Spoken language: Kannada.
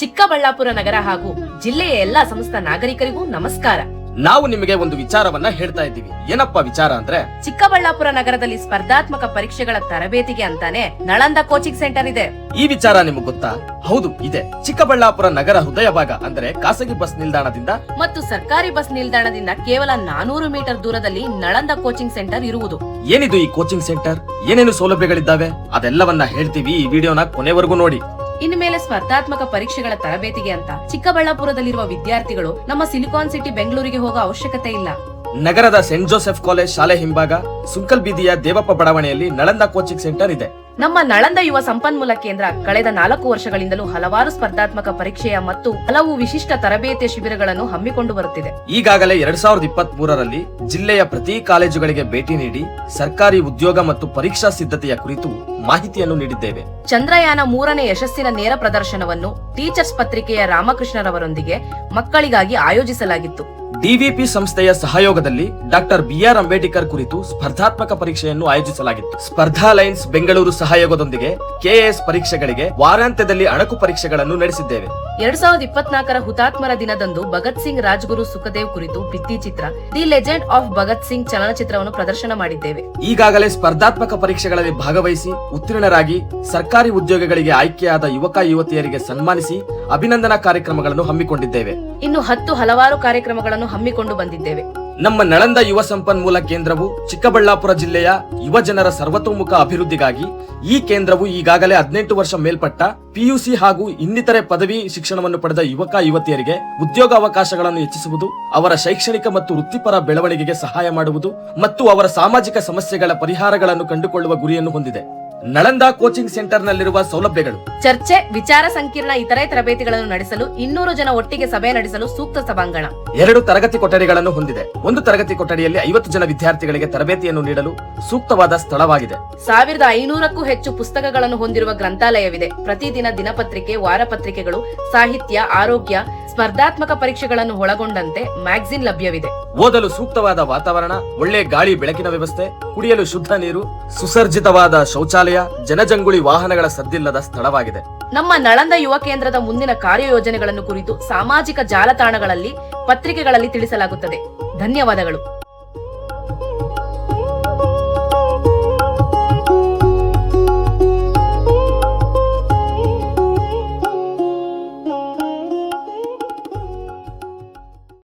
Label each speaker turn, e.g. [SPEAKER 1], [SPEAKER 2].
[SPEAKER 1] ಚಿಕ್ಕಬಳ್ಳಾಪುರ ನಗರ ಹಾಗೂ ಜಿಲ್ಲೆಯ ಎಲ್ಲಾ ಸಮಸ್ತ ನಾಗರಿಕರಿಗೂ ನಮಸ್ಕಾರ.
[SPEAKER 2] ನಾವು ನಿಮಗೆ ಒಂದು ವಿಚಾರವನ್ನ ಹೇಳ್ತಾ ಇದ್ದೀವಿ. ಏನಪ್ಪ ವಿಚಾರ ಅಂದ್ರೆ?
[SPEAKER 1] ಚಿಕ್ಕಬಳ್ಳಾಪುರ ನಗರದಲ್ಲಿ ಸ್ಪರ್ಧಾತ್ಮಕ ಪರೀಕ್ಷೆಗಳ ತರಬೇತಿಗೆ ಅಂತಾನೆ ನಳಂದ ಕೋಚಿಂಗ್ ಸೆಂಟರ್ ಇದೆ.
[SPEAKER 2] ಈ ವಿಚಾರ ನಿಮಗೆ ಗೊತ್ತಾ? ಹೌದು ಇದೆ. ಚಿಕ್ಕಬಳ್ಳಾಪುರ ನಗರ ಹೃದಯ ಭಾಗ ಅಂದ್ರೆ ಖಾಸಗಿ ಬಸ್ ನಿಲ್ದಾಣದಿಂದ
[SPEAKER 1] ಮತ್ತು ಸರ್ಕಾರಿ ಬಸ್ ನಿಲ್ದಾಣದಿಂದ ಕೇವಲ ನಾನೂರು ಮೀಟರ್ ದೂರದಲ್ಲಿ ನಳಂದ ಕೋಚಿಂಗ್ ಸೆಂಟರ್ ಇರುವುದು.
[SPEAKER 2] ಏನಿದು ಈ ಕೋಚಿಂಗ್ ಸೆಂಟರ್? ಏನೇನು ಸೌಲಭ್ಯಗಳಿದ್ದಾವೆ? ಅದೆಲ್ಲವನ್ನ ಹೇಳ್ತೀವಿ ಈ ವಿಡಿಯೋನ ಕೊನೆವರೆಗೂ ನೋಡಿ.
[SPEAKER 1] ಇನ್ನು ಮೇಲೆ ಸ್ಪರ್ಧಾತ್ಮಕ ಪರೀಕ್ಷೆಗಳ ತರಬೇತಿಗೆ ಅಂತ. ಚಿಕ್ಕಬಳ್ಳಾಪುರದಲ್ಲಿರುವ ವಿದ್ಯಾರ್ಥಿಗಳು ನಮ್ಮ ಸಿಲಿಕಾನ್ ಸಿಟಿ ಬೆಂಗಳೂರಿಗೆ ಹೋಗೋ ಅವಶ್ಯಕತೆ ಇಲ್ಲ.
[SPEAKER 2] ನಗರದ ಸೆಂಟ್ ಜೋಸೆಫ್ ಕಾಲೇಜ್ ಶಾಲೆ ಹಿಂಭಾಗ ಸುಂಕಲ್ ಬೀದಿಯ ದೇವಪ್ಪ ಬಡಾವಣೆಯಲ್ಲಿ ನಳಂದ ಕೋಚಿಂಗ್ ಸೆಂಟರ್ ಇದೆ.
[SPEAKER 1] ನಮ್ಮ ನಳಂದ ಯುವ ಸಂಪನ್ಮೂಲ ಕೇಂದ್ರ ಕಳೆದ ನಾಲ್ಕು ವರ್ಷಗಳಿಂದಲೂ ಹಲವಾರು ಸ್ಪರ್ಧಾತ್ಮಕ ಪರೀಕ್ಷೆಯ ಮತ್ತು ಹಲವು ವಿಶಿಷ್ಟ ತರಬೇತಿಯ ಶಿಬಿರಗಳನ್ನು ಹಮ್ಮಿಕೊಂಡು ಬರುತ್ತಿದೆ.
[SPEAKER 2] ಈಗಾಗಲೇ ಎರಡ್ ಸಾವಿರದ ಇಪ್ಪತ್ತ್ ಮೂರರಲ್ಲಿ ಜಿಲ್ಲೆಯ ಪ್ರತಿ ಕಾಲೇಜುಗಳಿಗೆ ಭೇಟಿ ನೀಡಿ ಸರ್ಕಾರಿ ಉದ್ಯೋಗ ಮತ್ತು ಪರೀಕ್ಷಾ ಸಿದ್ಧತೆಯ ಕುರಿತು ಮಾಹಿತಿಯನ್ನು ನೀಡಿದ್ದೇವೆ.
[SPEAKER 1] ಚಂದ್ರಯಾನ ಮೂರನೇ ಯಶಸ್ಸಿನ ನೇರ ಪ್ರದರ್ಶನವನ್ನು ಟೀಚರ್ಸ್ ಪತ್ರಿಕೆಯ ರಾಮಕೃಷ್ಣರವರೊಂದಿಗೆ ಮಕ್ಕಳಿಗಾಗಿ ಆಯೋಜಿಸಲಾಗಿತ್ತು.
[SPEAKER 2] ಡಿವಿಪಿ ಸಂಸ್ಥೆಯ ಸಹಯೋಗದಲ್ಲಿ ಡಾಕ್ಟರ್ ಬಿಆರ್ ಅಂಬೇಡ್ಕರ್ ಕುರಿತು ಸ್ಪರ್ಧಾತ್ಮಕ ಪರೀಕ್ಷೆಯನ್ನು ಆಯೋಜಿಸಲಾಗಿತ್ತು. ಸ್ಪರ್ಧಾ ಲೈನ್ಸ್ ಬೆಂಗಳೂರು ಸಹಯೋಗದೊಂದಿಗೆ ಕೆಎಎಸ್ ಪರೀಕ್ಷೆಗಳಿಗೆ ವಾರಾಂತ್ಯದಲ್ಲಿ ಅಣಕು ಪರೀಕ್ಷೆಗಳನ್ನು ನಡೆಸಿದ್ದೇವೆ.
[SPEAKER 1] ಎರಡ್ ಸಾವಿರದ ಇಪ್ಪತ್ನಾಲ್ಕರ ಹುತಾತ್ಮರ ದಿನದಂದು ಭಗತ್ ಸಿಂಗ್ ರಾಜ್ಗುರು ಸುಖದೇವ್ ಕುರಿತು ಭಿತ್ತಿಚಿತ್ರ the legend of Bhagat Singh ಚಲನಚಿತ್ರವನ್ನು ಪ್ರದರ್ಶನ ಮಾಡಿದ್ದೇವೆ.
[SPEAKER 2] ಈಗಾಗಲೇ ಸ್ಪರ್ಧಾತ್ಮಕ ಪರೀಕ್ಷೆಗಳಲ್ಲಿ ಭಾಗವಹಿಸಿ ಉತ್ತೀರ್ಣರಾಗಿ ಸರ್ಕಾರಿ ಉದ್ಯೋಗಗಳಿಗೆ ಆಯ್ಕೆಯಾದ ಯುವಕ ಯುವತಿಯರಿಗೆ ಸನ್ಮಾನಿಸಿ ಅಭಿನಂದನಾ ಕಾರ್ಯಕ್ರಮಗಳನ್ನು ಹಮ್ಮಿಕೊಂಡಿದ್ದೇವೆ.
[SPEAKER 1] ಇನ್ನು ಹತ್ತು ಹಲವಾರು ಕಾರ್ಯಕ್ರಮಗಳನ್ನು ಹಮ್ಮಿಕೊಂಡು ಬಂದಿದ್ದೇವೆ.
[SPEAKER 2] ನಮ್ಮ ನಳಂದ ಯುವ ಸಂಪನ್ಮೂಲ ಕೇಂದ್ರವು ಚಿಕ್ಕಬಳ್ಳಾಪುರ ಜಿಲ್ಲೆಯ ಯುವ ಜನರ ಸರ್ವತೋಮುಖ ಅಭಿವೃದ್ಧಿಗಾಗಿ ಈ ಕೇಂದ್ರವು ಈಗಾಗಲೇ ಹದಿನೆಂಟು ವರ್ಷ ಮೇಲ್ಪಟ್ಟ ಪಿಯುಸಿ ಹಾಗೂ ಇನ್ನಿತರೆ ಪದವಿ ಶಿಕ್ಷಣವನ್ನು ಪಡೆದ ಯುವಕ ಯುವತಿಯರಿಗೆ ಉದ್ಯೋಗ ಅವಕಾಶಗಳನ್ನು ಹೆಚ್ಚಿಸುವುದು, ಅವರ ಶೈಕ್ಷಣಿಕ ಮತ್ತು ವೃತ್ತಿಪರ ಬೆಳವಣಿಗೆಗೆ ಸಹಾಯ ಮಾಡುವುದು ಮತ್ತು ಅವರ ಸಾಮಾಜಿಕ ಸಮಸ್ಯೆಗಳ ಪರಿಹಾರಗಳನ್ನು ಕಂಡುಕೊಳ್ಳುವ ಗುರಿಯನ್ನು ಹೊಂದಿದೆ. ನಳಂದ ಕೋಚಿಂಗ್ ಸೆಂಟರ್ ನಲ್ಲಿರುವ ಸೌಲಭ್ಯಗಳು.
[SPEAKER 1] ಚರ್ಚೆ ವಿಚಾರ ಸಂಕಿರಣ ಇತರೆ ತರಬೇತಿಗಳನ್ನು ನಡೆಸಲು ಇನ್ನೂರು ಜನ ಒಟ್ಟಿಗೆ ಸಭೆ ನಡೆಸಲು ಸೂಕ್ತ ಸಭಾಂಗಣ.
[SPEAKER 2] ಎರಡು ತರಗತಿ ಕೊಠಡಿಗಳನ್ನು ಹೊಂದಿದೆ. ಒಂದು ತರಗತಿ ಕೊಠಡಿಯಲ್ಲಿ ಐವತ್ತು ಜನ ವಿದ್ಯಾರ್ಥಿಗಳಿಗೆ ತರಬೇತಿಯನ್ನು ನೀಡಲು ಸೂಕ್ತವಾದ ಸ್ಥಳವಾಗಿದೆ.
[SPEAKER 1] ಸಾವಿರದ ಐನೂರಕ್ಕೂ ಹೆಚ್ಚು ಪುಸ್ತಕಗಳನ್ನು ಹೊಂದಿರುವ ಗ್ರಂಥಾಲಯವಿದೆ. ಪ್ರತಿದಿನ ದಿನಪತ್ರಿಕೆ ವಾರಪತ್ರಿಕೆಗಳು ಸಾಹಿತ್ಯ ಆರೋಗ್ಯ ಸ್ಪರ್ಧಾತ್ಮಕ ಪರೀಕ್ಷೆಗಳನ್ನು ಒಳಗೊಂಡಂತೆ ಮ್ಯಾಗಝಿನ್ ಲಭ್ಯವಿದೆ.
[SPEAKER 2] ಓದಲು ಸೂಕ್ತವಾದ ವಾತಾವರಣ ಒಳ್ಳೆ ಗಾಳಿ ಬೆಳಕಿನ ವ್ಯವಸ್ಥೆ ಕುಡಿಯಲು ಶುದ್ಧ ನೀರು ಸುಸರ್ಜಿತವಾದ ಶೌಚಾಲಯ ಜನಜಂಗುಳಿ ವಾಹನಗಳ ಸದ್ದಿಲ್ಲದ ಸ್ಥಳವಾಗಿದೆ.
[SPEAKER 1] ನಮ್ಮ ನಳಂದ ಯುವ ಕೇಂದ್ರದ ಮುಂದಿನ ಕಾರ್ಯಯೋಜನೆಗಳನ್ನು ಕುರಿತು ಸಾಮಾಜಿಕ ಜಾಲತಾಣಗಳಲ್ಲಿ ಪತ್ರಿಕೆಗಳಲ್ಲಿ ತಿಳಿಸಲಾಗುತ್ತದೆ. ಧನ್ಯವಾದಗಳು.